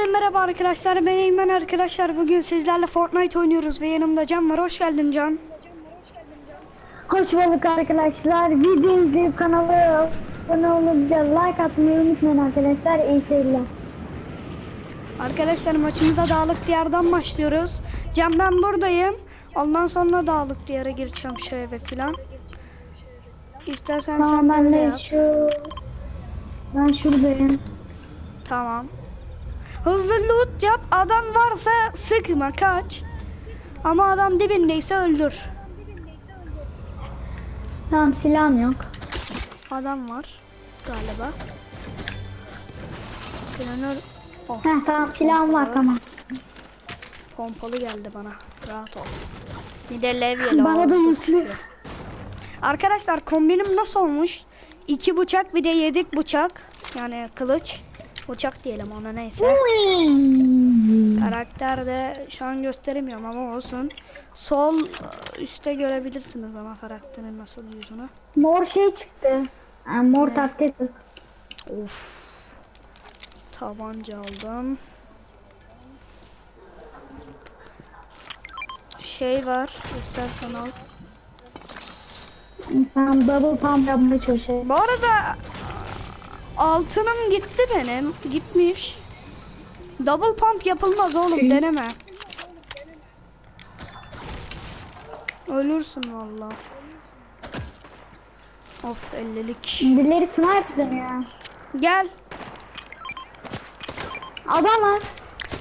Herkese merhaba arkadaşlar. Ben Eymen arkadaşlar. Bugün sizlerle Fortnite oynuyoruz ve yanımda Can var. Hoş geldin Can. Hoş bulduk arkadaşlar. Video izleyip kanala abone olup da like atmayı unutmayın arkadaşlar. İyi seyirler. Arkadaşlar maçımıza Dağlık Diyar'dan başlıyoruz. Can ben buradayım. Ondan sonra Dağlık Diyar'a gireceğim şöyle falan. İstersen Tamam sen ben de yap. şu... Ben şuradayım. Tamam. Hızlı loot yap. Adam varsa sıkma kaç. Ama adam dibindeyse öldür. Tamam silahım yok. Adam var galiba. Planör oh, Heh tamam silahım var tamam. pompalı geldi bana. Rahat ol. Bir de levyeli Bana da sıkıyor. Arkadaşlar kombinim nasıl olmuş? İki bıçak bir de yedik bıçak. Yani kılıç. Bıçak diyelim ona neyse. Karakter de şu an gösteremiyorum ama olsun. Sol e, üstte görebilirsiniz ama karakterin nasıl yüzünü. Mor şey çıktı. Ha, mor taktik. Of. Tabanca aldım. Şey var. İstersen al. Tamam double pump yapmaya çalışıyorum. Bu arada altınım gitti benim. Gitmiş. Double pump yapılmaz oğlum deneme. Ölürsün valla. Of 50'lik. Birileri sniper dönüyor. Gel. Adam var.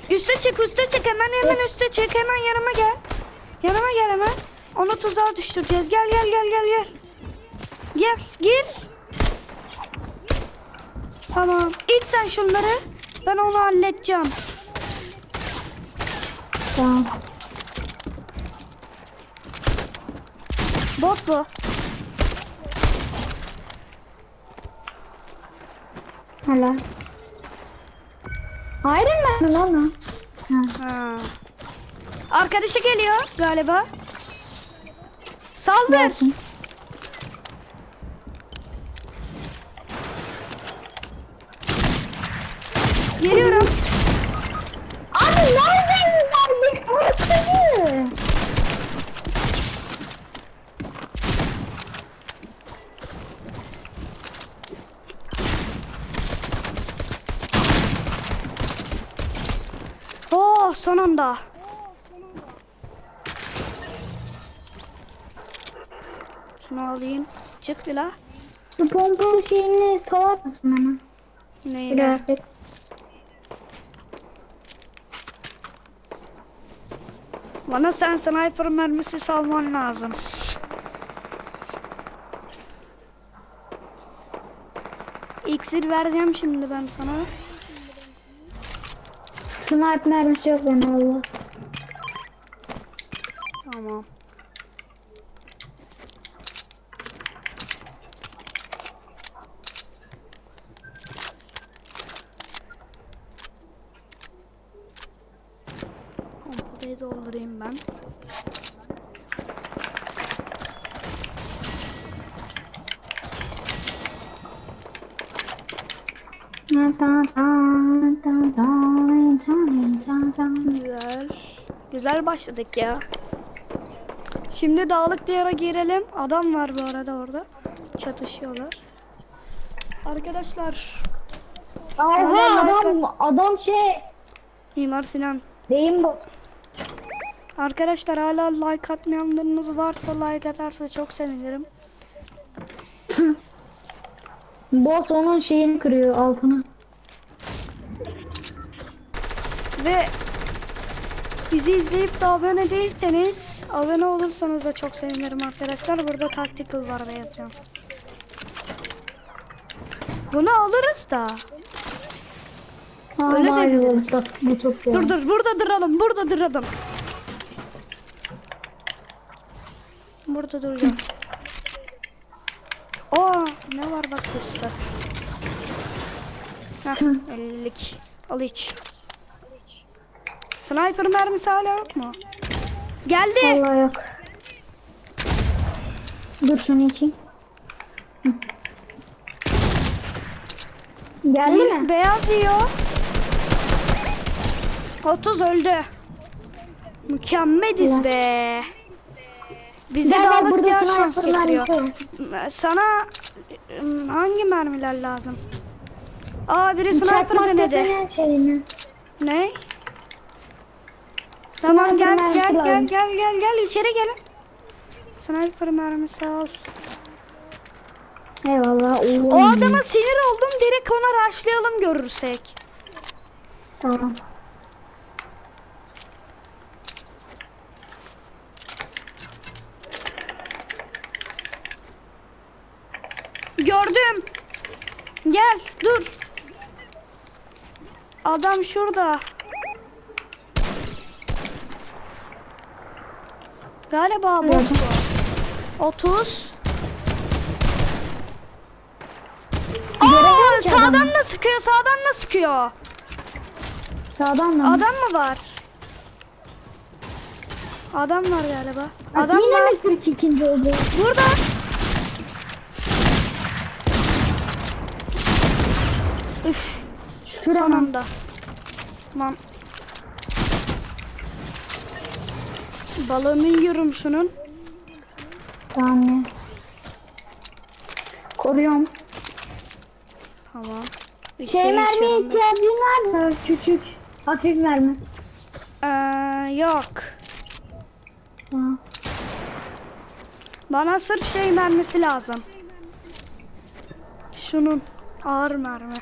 Üste çık üste çık hemen hemen üste çık hemen yanıma gel. Yanıma gel hemen. Onu tuzağa düşüreceğiz. Gel gel gel gel gel. Gel gir. Tamam. İç sen şunları. Ben onu halledeceğim. Tamam. Bot bu. Helal. Iron Man lan? Ha. Ha. Arkadaşı geliyor galiba. Saldır. Gelsin. Geliyorum. Abi nereden geldik? Burası. Oh sonunda. Şunu alayım. Çık bir la. Şu pompalı şeyini salar mısın bana? Kıyafet. Bana sen sniper mermisi salman lazım. İksir vereceğim şimdi ben sana. Sniper mermisi yok bende valla. Tamam. Pompayı doldurayım ben. Güzel. Güzel başladık ya. Şimdi dağlık diyara girelim. Adam var bu arada orada. Çatışıyorlar. Arkadaşlar Aha adam adam şey Mimar Sinan. deyim bu. Arkadaşlar hala like atmayanlarınız varsa like atarsa çok sevinirim. Boss onun şeyini kırıyor altını. Ve bizi izleyip de abone değilseniz abone olursanız da çok sevinirim arkadaşlar. Burada tactical var ve yazacağım. Bunu alırız da. Ha, Öyle diyebiliriz. oldu. Bu çok güzel. Dur dur burada duralım. Burada duralım. Burada duracağım. Aa ne var bak üstte. Heh 50'lik. Al iç. Sniper mermisi hala yok mu? Geldi. Vallahi yok. Dur şunu. Hı. Geldi mi? Beyaz yiyor. 30 öldü. Mükemmeliz be. Bize Gel dağlık diğer şans getiriyor. Sana ım, hangi mermiler lazım? Aa biri sniper denedi. Ne? Tamam gel mermisi gel gel lazım. gel gel gel içeri gelin. Sniper mermisi sağ ol. Eyvallah. O oğlum. adama sinir oldum direkt ona rushlayalım görürsek. Tamam. Gördüm. Gel dur. Adam şurada. Galiba bu. 30. Göremiyorum Aa, sağdan da sıkıyor, sağdan da sıkıyor. Sağdan mı? Adam mı var? Adam var galiba. Bak, Adam yine var. mi Türk ikinci oldu? Burada. Üf, mı? anda. Tamam. Balığını yiyorum şunun. Tamam ya. Koruyorum. Tamam. Bir Şey şey ben. ihtiyacın var mı? Küçük. Hafif mermi. Ee, yok. Ha. Bana sırf şey mermisi lazım. Şunun ağır mermi.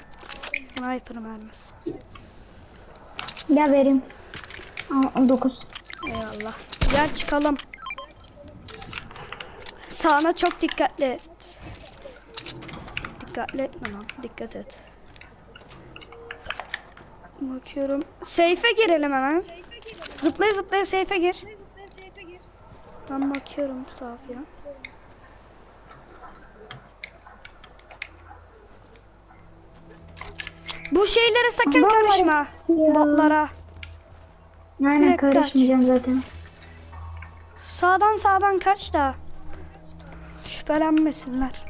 Sniper mermisi. Gel vereyim. Aa, 9. Eyvallah. Gel çıkalım. Sağına çok dikkatli et. Dikkatli etme lan. Dikkat et. Bakıyorum. Seyfe girelim hemen. Zıplaya zıplaya seyfe gir. Ben bakıyorum Safiye. Bu şeylere sakın karışma. Botlara. Aynen Direkt kaç. karışmayacağım zaten. Sağdan sağdan kaç da. Şüphelenmesinler.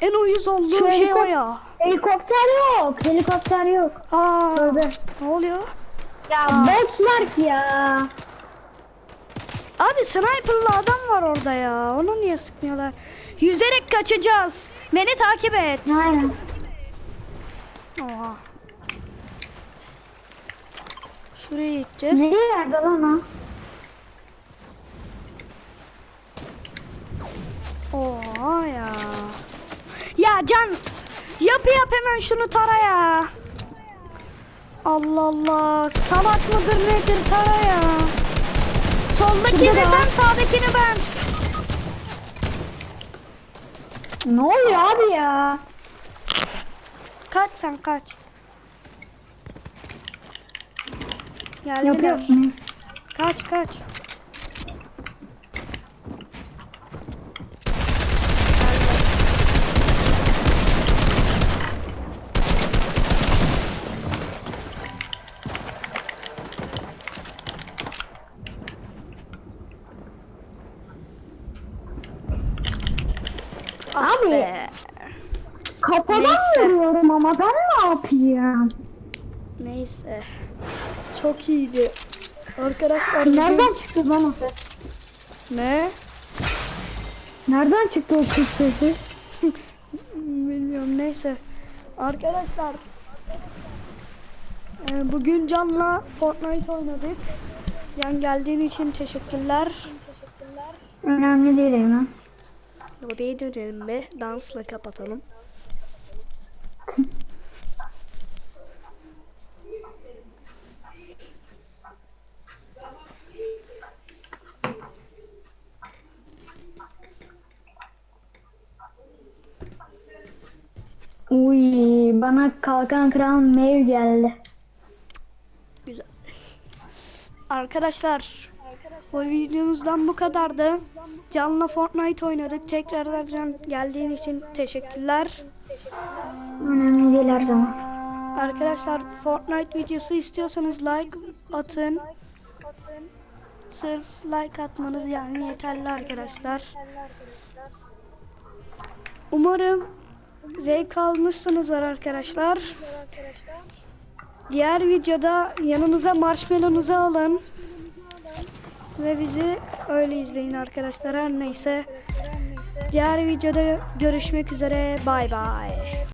En uyuz olduğum Şu şey o ya. Helikopter yok. Helikopter yok. Aa, Tövbe. ne oluyor? Ya botlar ya. Abi sniperlı adam var orada ya. Onu niye sıkmıyorlar? Yüzerek kaçacağız. Beni takip et. Aynen. Oha. Şuraya gideceğiz. Nereye verdi lan o? Oha ya. Ya Can yap yap hemen şunu tara ya. Allah Allah. Salak mıdır nedir tara ya. Soldakini sen sağdakini ben. Ne oluyor abi ya? Kaç sen kaç. Yok Geldiler. yapmayayım. Kaç kaç. Abi. Be. Kafadan Neyse. vuruyorum ama ben ne yapayım? Neyse. Çok iyiydi. Arkadaşlar Nereden çıktı lan o ses? Ne? Nereden çıktı o kız sesi? Bilmiyorum neyse. Arkadaşlar e, bugün Can'la Fortnite oynadık. Can geldiğin için teşekkürler. Önemli değil Eymen. Lobiye dönelim be. Dansla kapatalım. Bana kalkan kral mev geldi. Güzel. Arkadaşlar bu videomuzdan bu kadardı. Can'la Fortnite oynadık. Tekrardan Can geldiğin için teşekkürler. Önemli değil her zaman. Arkadaşlar Fortnite videosu istiyorsanız like atın. Sırf like atmanız yani yeterli arkadaşlar. Umarım zevk almışsınızdır arkadaşlar. Diğer videoda yanınıza marshmallow'unuzu alın. Ve bizi öyle izleyin arkadaşlar. Her neyse. Diğer videoda görüşmek üzere. Bay bay.